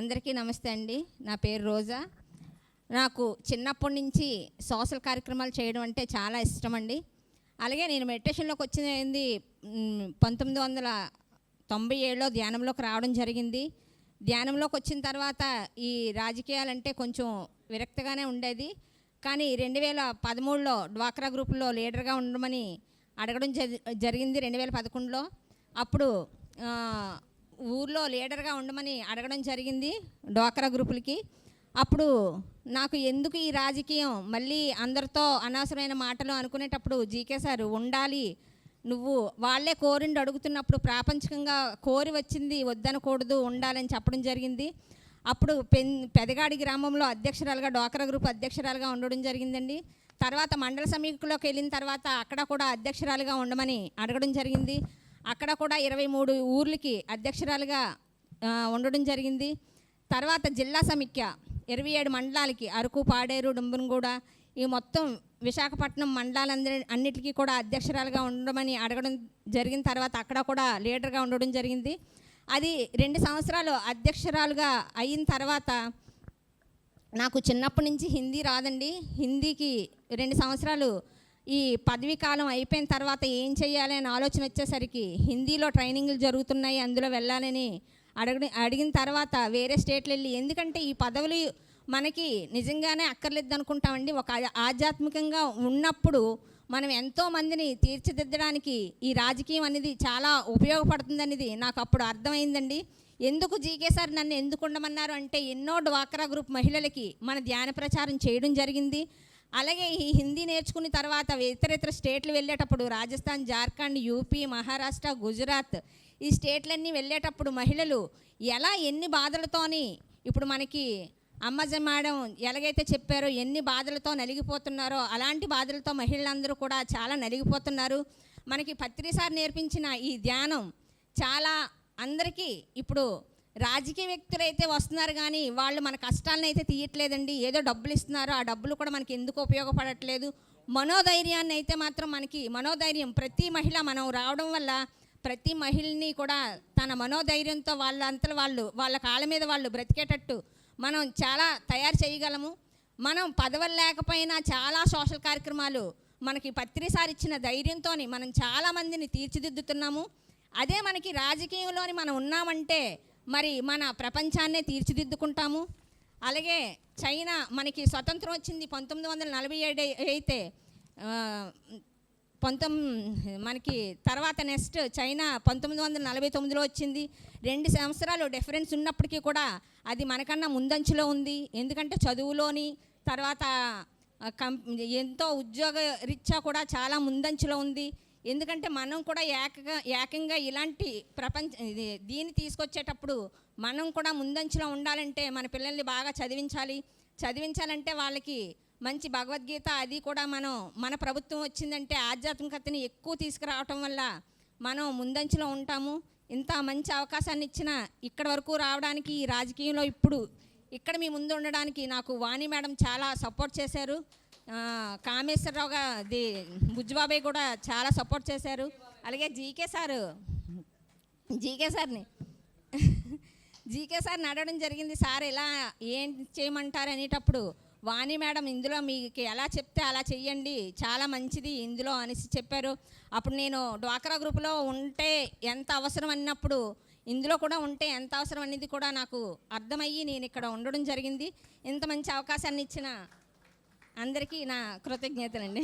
అందరికీ నమస్తే అండి. నా పేరు రోజా. నాకు చిన్నప్పటి నుంచి సోషల్ కార్యక్రమాలు చేయడం అంటే చాలా ఇష్టం అండి. అలాగే నేను మెడిటేషన్లోకి వచ్చింది పంతొమ్మిది వందల తొంభై ఏడులో ధ్యానంలోకి రావడం జరిగింది. ధ్యానంలోకి వచ్చిన తర్వాత ఈ రాజకీయాలంటే కొంచెం విరక్తిగానే ఉండేది. కానీ రెండు వేల పదమూడులో డ్వాక్రా గ్రూపులో లీడర్గా ఉండమని అడగడం జరి- జరిగింది రెండు వేల పదకొండులో. అప్పుడు ఊర్లో లీడర్గా ఉండమని అడగడం జరిగింది డ్వాక్రా గ్రూపులకి. అప్పుడు నాకు ఎందుకు ఈ రాజకీయం? మళ్ళీ అందరితో అనవసరమైన మాటలు అనుకునేటప్పుడు జీకే సార్ ఉండాలి. నువ్వు వాళ్ళే కోరిండి అడుగుతున్నప్పుడు ప్రాపంచికంగా కోరి వచ్చింది వద్దనకూడదు ఉండాలని చెప్పడం జరిగింది. అప్పుడు పెన్ పెదగాడి గ్రామంలో అధ్యక్షురాలుగా డ్వాక్రా గ్రూప్ అధ్యక్షురాలుగా ఉండడం జరిగిందండి. తర్వాత మండల సమీక్షలోకి వెళ్ళిన తర్వాత అక్కడ కూడా అధ్యక్షురాలుగా ఉండమని అడగడం జరిగింది. అక్కడ కూడా ఇరవై మూడు ఊర్లకి అధ్యక్షురాలుగా ఉండడం జరిగింది. తర్వాత జిల్లా సమీఖ్య ఇరవై ఏడు మండలాలకి అరకు పాడేరు డుంబనగూడ ఈ మొత్తం విశాఖపట్నం మండలాలందరి అన్నిటికీ కూడా అధ్యక్షురాలుగా ఉండమని అడగడం జరిగిన తర్వాత అక్కడ కూడా లీడర్గా ఉండడం జరిగింది. అది రెండు సంవత్సరాలు అధ్యక్షురాలుగా అయిన తర్వాత నాకు చిన్నప్పటి నుంచి హిందీ రాదండి. హిందీకి రెండు సంవత్సరాలు ఈ పదవీ కాలం అయిపోయిన తర్వాత ఏం చేయాలి అని ఆలోచన వచ్చేసరికి హిందీలో ట్రైనింగ్లు జరుగుతున్నాయి అందులో వెళ్ళాలని అడగ అడిగిన తర్వాత వేరే స్టేట్లు వెళ్ళి ఎందుకంటే ఈ పదవులు మనకి నిజంగానే అక్కర్లేదు అనుకుంటామండి. ఒక ఆధ్యాత్మికంగా ఉన్నప్పుడు మనం ఎంతో మందిని తీర్చిదిద్దడానికి ఈ రాజకీయం అనేది చాలా ఉపయోగపడుతుందనేది నాకు అప్పుడు అర్థమైందండి. ఎందుకు జీకే సార్ నన్ను ఎందుకు ఉండమన్నారు అంటే ఎన్నో డ్వాక్రా గ్రూప్ మహిళలకి మన ధ్యాన ప్రచారం చేయడం జరిగింది. అలాగే ఈ హిందీ నేర్చుకున్న తర్వాత ఇతర ఇతర స్టేట్లు వెళ్ళేటప్పుడు రాజస్థాన్ జార్ఖండ్ యూపీ మహారాష్ట్ర గుజరాత్ ఈ స్టేట్లన్నీ వెళ్ళేటప్పుడు మహిళలు ఎలా ఎన్ని బాధలతోని ఇప్పుడు మనకి అమ్మజ మేడం ఎలాగైతే చెప్పారో ఎన్ని బాధలతో నలిగిపోతున్నారో అలాంటి బాధలతో మహిళలందరూ కూడా చాలా నలిగిపోతున్నారు. మనకి పత్రిసారి నేర్పించిన ఈ ధ్యానం చాలా అందరికీ ఇప్పుడు రాజకీయ వ్యక్తులు అయితే వస్తున్నారు కానీ వాళ్ళు మన కష్టాలను అయితే తీయట్లేదండి. ఏదో డబ్బులు ఇస్తున్నారు. ఆ డబ్బులు కూడా మనకి ఎందుకు ఉపయోగపడట్లేదు? మనోధైర్యాన్ని అయితే మాత్రం మనకి మనోధైర్యం ప్రతి మహిళ మనం రావడం వల్ల ప్రతి మహిళని కూడా తన మనోధైర్యంతో వాళ్ళంతా వాళ్ళు వాళ్ళ కాళ్ళ మీద వాళ్ళు బ్రతికేటట్టు మనం చాలా తయారు చేయగలము. మనం పదవులు లేకపోయినా చాలా సోషల్ కార్యక్రమాలు మనకి పత్రిసారి ఇచ్చిన ధైర్యంతో మనం చాలామందిని తీర్చిదిద్దుతున్నాము. అదే మనకి రాజకీయంలోని మనం ఉన్నామంటే మరి మన ప్రపంచాన్నే తీర్చిదిద్దుకుంటాము. అలాగే చైనా మనకి స్వతంత్రం వచ్చింది పంతొమ్మిది వందల నలభై ఏడు అయితే పంతొమ్ పంతొమ్మిది మనకి తర్వాత నెక్స్ట్ చైనా పంతొమ్మిది వందల నలభై తొమ్మిదిలో వచ్చింది. రెండు సంవత్సరాలు డిఫరెన్స్ ఉన్నప్పటికీ కూడా అది మనకన్నా ముందంచులో ఉంది. ఎందుకంటే చదువులోని తర్వాత కం ఎంతో ఉద్యోగ రీత్యా కూడా చాలా ముందంచులో ఉంది. ఎందుకంటే మనం కూడా ఏకగా ఏకంగా ఇలాంటి ప్రపంచ ఇది దీన్ని తీసుకొచ్చేటప్పుడు మనం కూడా ముందంచులో ఉండాలంటే మన పిల్లల్ని బాగా చదివించాలి. చదివించాలంటే వాళ్ళకి మంచి భగవద్గీత అది కూడా మనం మన ప్రభుత్వం వచ్చిందంటే ఆధ్యాత్మికతని ఎక్కువ తీసుకురావటం వల్ల మనం ముందంచులో ఉంటాము. ఇంత మంచి అవకాశాన్ని ఇచ్చిన ఇక్కడ వరకు రావడానికి ఈ రాజకీయంలో ఇప్పుడు ఇక్కడ మీ ముందు ఉండడానికి నాకు వాణి మేడం చాలా సపోర్ట్ చేశారు. కామేశ్వరరావు గా ది బుజ్జిబాబాయ్ కూడా చాలా సపోర్ట్ చేశారు. అలాగే జీకే సారు. జీకే సార్ని. జీకే సార్ నడవడం జరిగింది సార్ ఎలా ఏం చేయమంటారు? అనేటప్పుడు వాణి మేడం ఇందులో మీకు ఎలా చెప్తే అలా చెయ్యండి చాలా మంచిది ఇందులో అనేసి చెప్పారు. అప్పుడు నేను డ్వాక్రా గ్రూప్లో ఉంటే ఎంత అవసరం అన్నప్పుడు ఇందులో కూడా ఉంటే ఎంత అవసరం అనేది కూడా నాకు అర్థమయ్యి నేను ఇక్కడ ఉండడం జరిగింది. ఇంత మంచి అవకాశాన్ని ఇచ్చిన అందరికీ నా కృతజ్ఞతలండి.